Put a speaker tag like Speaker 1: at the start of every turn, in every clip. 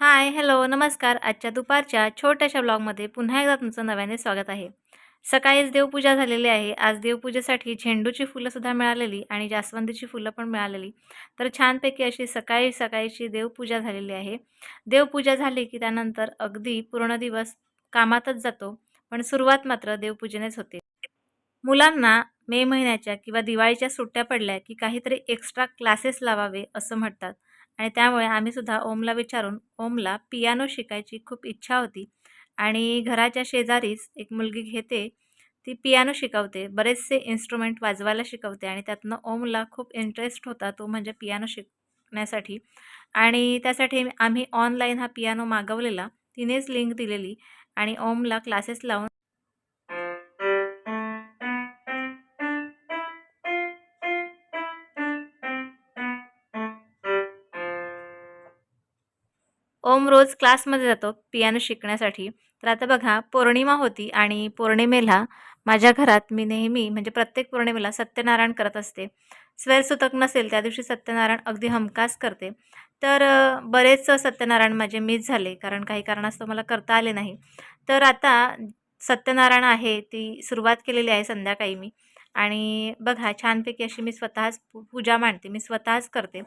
Speaker 1: Hi hello नमस्कार. आजच्या दुपारच्या छोट्याशा ब्लॉगमध्ये पुन्हा एकदा तुमचं नव्याने स्वागत आहे. सकाळीच देवपूजा झालेली आहे. आज देवपूजेसाठी झेंडूची फुलंसुद्धा मिळालेली आणि जास्वंदीची फुलं पण मिळालेली. तर छानपैकी अशी सकाळी सकाळीची देवपूजा झालेली आहे. देवपूजा झाली की त्यानंतर अगदी पूर्ण दिवस कामातच जातो पण सुरुवात मात्र देवपूजेनेच होते. मुलांना मे महिन्याच्या किंवा दिवाळीच्या सुट्ट्या पडल्या की काहीतरी एक्स्ट्रा क्लासेस लावावे असं म्हणतात. आणि त्यामुळे आम्हीसुद्धा ओमला विचारून ओमला पियानो शिकायची खूप इच्छा होती. आणि घराच्या शेजारीच एक मुलगी घेते ती पियानो शिकवते बरेचसे इन्स्ट्रुमेंट वाजवायला शिकवते आणि त्यातनं ओमला खूप इंटरेस्ट होता तो म्हणजे पियानो शिकण्यासाठी. आणि त्यासाठी आम्ही ऑनलाईन हा पियानो मागवलेला तिनेच लिंक दिलेली आणि ओमला क्लासेस लावून ओम रोज क्लासमध्ये जातो पियानो शिकण्यासाठी. तर आता बघा पौर्णिमा होती आणि पौर्णिमेला माझ्या घरात मी नेहमी म्हणजे प्रत्येक पौर्णिमेला सत्यनारायण करत असते. स्वयंसुतक नसेल त्या दिवशी सत्यनारायण अगदी हमखास करते. तर बरेच सत्यनारायण माझे मिस झाले कारण काही कारणास्तव मला करता आले नाही. तर आता सत्यनारायण आहे ती सुरुवात केलेली आहे संध्याकाळी मी. आणि बघा छानपैकी अशी मी स्वतःच पू पूजा मांडते. मी स्वतःच करते.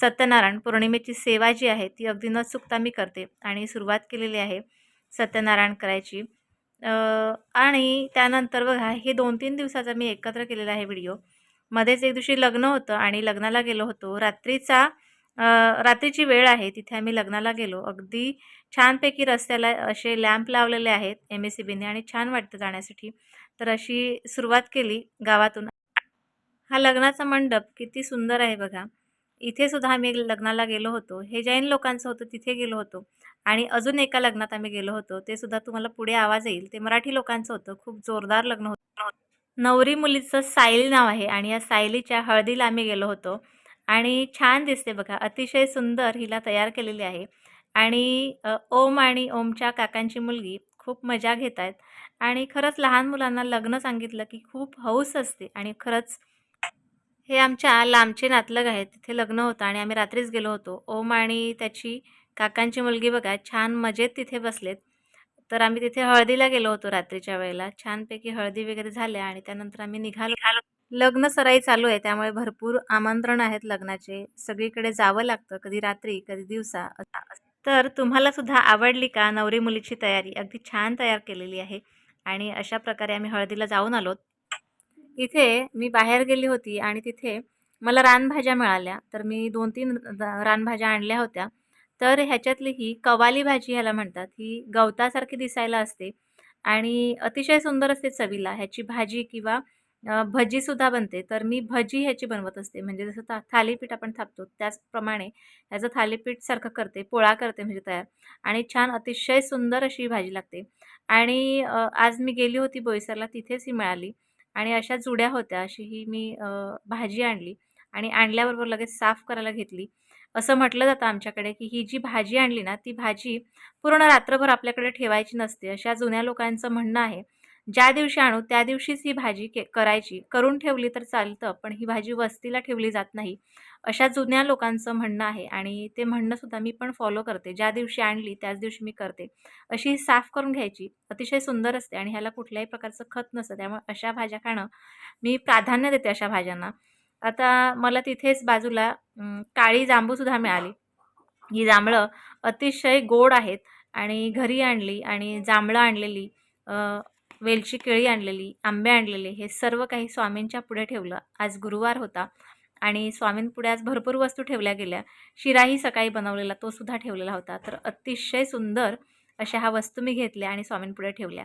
Speaker 1: सत्यनारायण पौर्णिमेची सेवा जी आहे ती अगदी न चुकता मी करते आणि सुरुवात केलेली आहे सत्यनारायण करायची. आणि त्यानंतर बघा हे दोन तीन दिवसाचा मी एकत्र केलेला आहे व्हिडिओ. मध्येच एक दिवशी लग्न होतं आणि लग्नाला गेलो होतो. रात्रीचा रात्रीची वेळ आहे तिथे आम्ही लग्नाला गेलो. अगदी छानपैकी रस्त्याला असे लॅम्प लावलेले आहेत एम एस सी बीने आणि छान वाटतं जाण्यासाठी. तर अशी सुरुवात केली गावातून. हा लग्नाचा मंडप किती सुंदर आहे बघा. इथे सुद्धा आम्ही लग्नाला गेलो होतो. हे जैन लोकांचं होतं तिथे गेलो होतो. आणि अजून एका लग्नात आम्ही गेलो होतो. ते सुद्धा तुम्हाला पुढे आवाज येईल. ते मराठी लोकांचं होतं. खूप जोरदार लग्न होतं. नवरी मुलीचं सायली नाव आहे आणि या सायलीच्या हळदीला आम्ही गेलो होतो. आणि छान दिसते बघा. अतिशय सुंदर हिला तयार केलेली आहे. आणि अ, ओम आणि ओमच्या काकांची मुलगी खूप मजा घेत आहेत. आणि खरंच लहान मुलांना लग्न सांगितलं की खूप हौस असते आणि खरंच हे आमच्या लांबचे नातलग आहेत. तिथे लग्न होतं आणि आम्ही रात्रीच गेलो होतो. ओम आणि त्याची काकांची मुलगी बघा छान मजेत तिथे बसलेत. तर आम्ही तिथे हळदीला गेलो होतो रात्रीच्या वेळेला. छानपैकी हळदी वगैरे झाल्या आणि त्यानंतर आम्ही निघालो. लग्न सराई चालू आहे त्यामुळे भरपूर आमंत्रण आहेत लग्नाचे. सगळीकडे जावं लागतं कधी रात्री कधी दिवसा. तर तुम्हाला सुद्धा आवडली का नवरी मुलीची तयारी? अगदी छान तयार केलेली आहे आणि अशा प्रकारे आम्ही हळदीला जाऊन आलो इथे मी बाहेर गेली होती आणि तिथे मला रानभाज्या मिळाल्या. तर मी दोन तीन रानभाज्या आणल्या होत्या. तर ह्याच्यातली ही कवाली भाजी ह्याला म्हणतात. ही गवतासारखी दिसायला असते आणि अतिशय सुंदर असते चवीला. ह्याची भाजी किंवा भजीसुद्धा बनते. तर मी भजी ह्याची बनवत असते. म्हणजे जसं था थालीपीठ आपण थापतो त्याचप्रमाणे ह्याचं थालीपीठसारखं करते पोळा करते म्हणजे तयार. आणि छान अतिशय सुंदर अशी ही भाजी लागते. आणि आज मी गेली होती बोईसरला तिथेच ही मिळाली. आणि अशा जुड्या होत्या अशी ही मी भाजी आणली. आणि आणल्याबरोबर लगेच साफ करायला घेतली. असं म्हटलं जातं आमच्याकडे की ही जी भाजी आणली ना ती भाजी पूर्ण रात्रभर आपल्याकडे ठेवायची नसते. अशा जुन्या लोकांचं म्हणणं आहे ज्या दिवशी आणू त्या दिवशीच ही भाजी के करायची. करून ठेवली तर चालतं पण ही भाजी वस्तीला ठेवली जात नाही. अशा जुन्या लोकांचं म्हणणं आहे आणि ते म्हणणंसुद्धा मी पण फॉलो करते. ज्या दिवशी आणली त्याच दिवशी मी करते. अशी साफ करून घ्यायची. अतिशय सुंदर असते आणि ह्याला कुठल्याही प्रकारचं खत नसतं. त्यामुळे अशा भाज्या खाणं मी प्राधान्य देते अशा भाज्यांना. आता मला तिथेच बाजूला काळी जांबूसुद्धा मिळाली. ही जांभळं अतिशय गोड आहेत आणि घरी आणली आणि जांभळं आणलेली वेलची केळी आणलेली आंबे आणलेले हे सर्व काही स्वामींच्या पुढे ठेवलं. आज गुरुवार होता आणि स्वामींपुढे आज भरपूर वस्तू ठेवल्या गेल्या. शिराही सकाळी बनवलेला तो सुद्धा ठेवलेला होता. तर अतिशय सुंदर अशा ह्या वस्तू मी घेतल्या आणि स्वामींपुढे ठेवल्या.